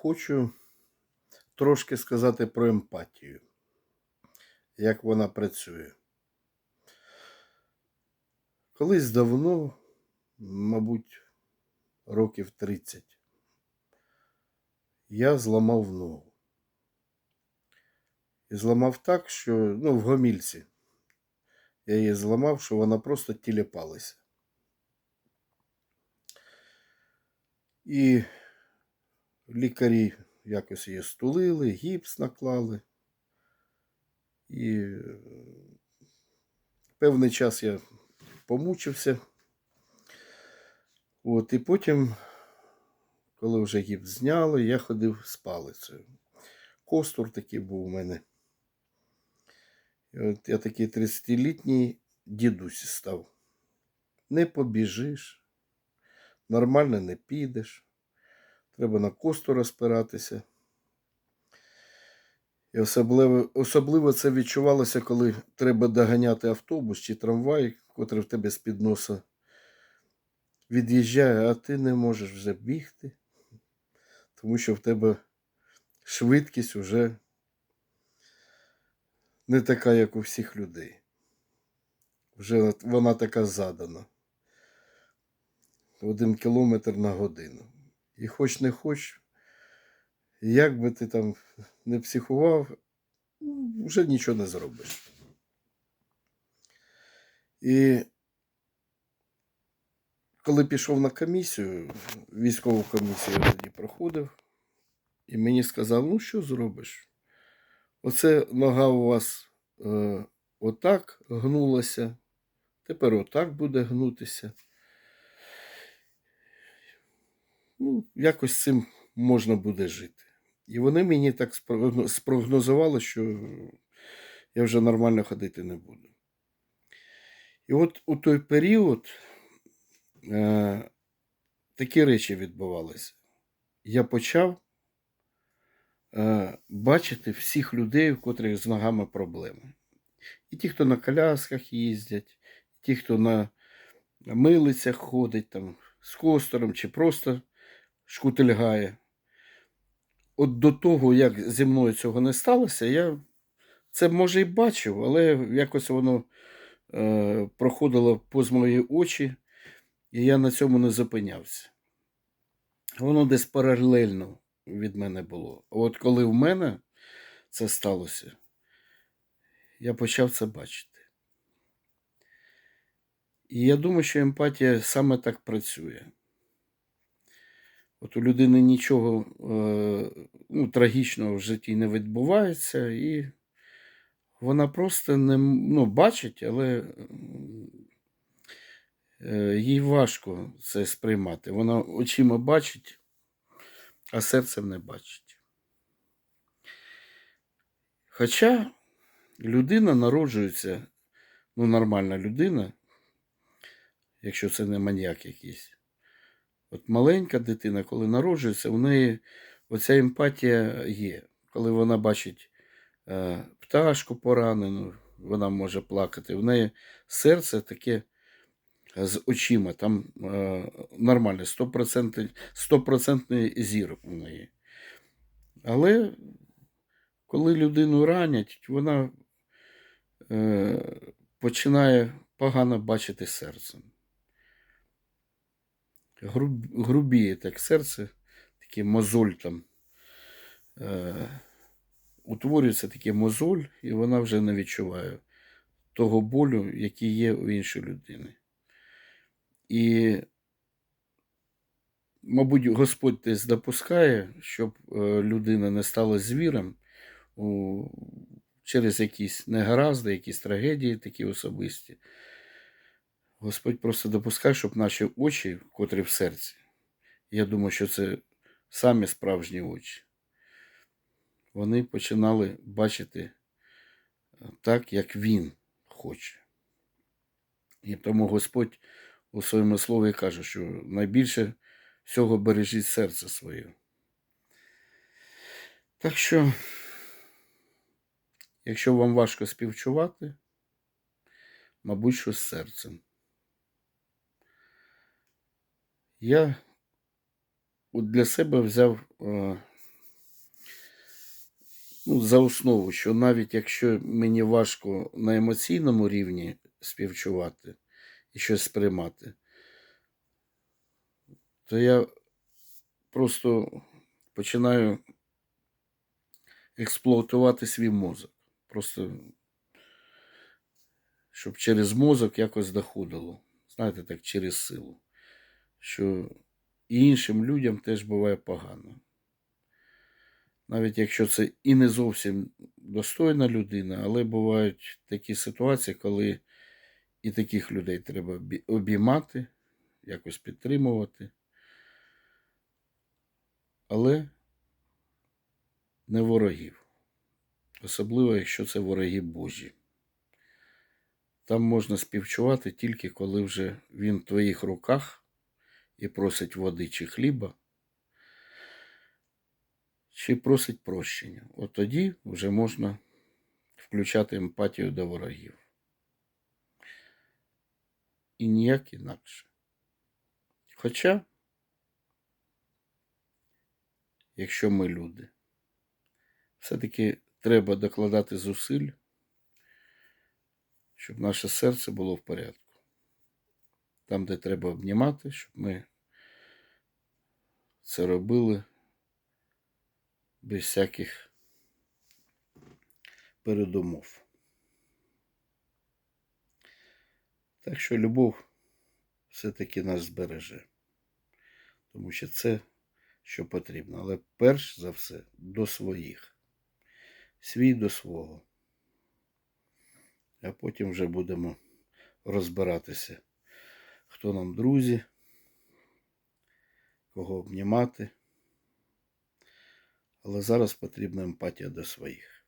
хочу трошки сказати про емпатію, як вона працює. Колись давно, мабуть, років 30, я зламав ногу. І зламав так, що ну, в гомільці. Я її зламав, що вона просто тіліпалася. І лікарі якось її стулили, гіпс наклали. І е, певний час я помучився. От, і потім, коли вже гіпс зняли, я ходив з палицею. Костур такий був у мене. І от я такий 30-літній дідусь став. Не побіжиш, нормально не підеш. Треба на косту розпиратися. І особливо, особливо це відчувалося, коли треба доганяти автобус чи трамвай, котрий в тебе з-під носа від'їжджає, а ти не можеш вже бігти, тому що в тебе швидкість вже не така, як у всіх людей. Вже вона така задана. Один кілометр на годину. І хоч не хоч, як би ти там не психував, вже нічого не зробиш. І коли пішов на комісію, військову комісію я тоді проходив, і мені сказали, ну що зробиш? Оце нога у вас е, отак гнулася, тепер отак буде гнутися. Ну, якось цим можна буде жити. І вони мені так спрогнозували, що я вже нормально ходити не буду. І от у той період е, такі речі відбувалися. Я почав е, бачити всіх людей, у котрих з ногами проблеми. І ті, хто на колясках їздять, і ті, хто на милицях ходить, там, з костором чи просто шкутильгає. От до того, як зі мною цього не сталося, я це може і бачив, але якось воно е, проходило повз мої очі, і я на цьому не зупинявся. Воно десь паралельно від мене було. От коли в мене це сталося, я почав це бачити. І я думаю, що емпатія саме так працює. От у людини нічого е, ну, трагічного в житті не відбувається, і вона просто не ну, бачить, але е, їй важко це сприймати. Вона очима бачить, а серцем не бачить. Хоча людина народжується, ну, нормальна людина, якщо це не маньяк якийсь. От маленька дитина, коли народжується, у неї оця емпатія є. Коли вона бачить е, пташку поранену, вона може плакати. В неї серце таке з очима, там е, нормальне, 100%, 100% зір у неї. Але коли людину ранять, вона е, починає погано бачити серцем груб, грубіє так серце, таке мозоль там. Е, утворюється таке мозоль, і вона вже не відчуває того болю, який є у іншої людини. І, мабуть, Господь десь допускає, щоб е, людина не стала звіром у, через якісь негаразди, якісь трагедії такі особисті. Господь просто допускає, щоб наші очі, котрі в серці, я думаю, що це самі справжні очі, вони починали бачити так, як Він хоче. І тому Господь у своєму слові каже, що найбільше всього бережіть серце своє. Так що, якщо вам важко співчувати, мабуть, що з серцем. Я для себе взяв е, ну, за основу, що навіть якщо мені важко на емоційному рівні співчувати і щось сприймати, то я просто починаю експлуатувати свій мозок. Просто щоб через мозок якось доходило. Знаєте, так через силу. Що і іншим людям теж буває погано. Навіть якщо це і не зовсім достойна людина, але бувають такі ситуації, коли і таких людей треба обіймати, якось підтримувати. Але не ворогів. Особливо, якщо це вороги Божі. Там можна співчувати тільки коли вже він в твоїх руках і просить води чи хліба, чи просить прощення. От тоді вже можна включати емпатію до ворогів. І ніяк інакше. Хоча, якщо ми люди, все-таки треба докладати зусиль, щоб наше серце було в порядку. Там, де треба обнімати, щоб ми це робили без всяких передумов. Так що любов все-таки нас збереже. Тому що це що потрібно. Але перш за все до своїх. Свій до свого. А потім вже будемо розбиратися, хто нам друзі, кого обнімати. Але зараз потрібна емпатія до своїх.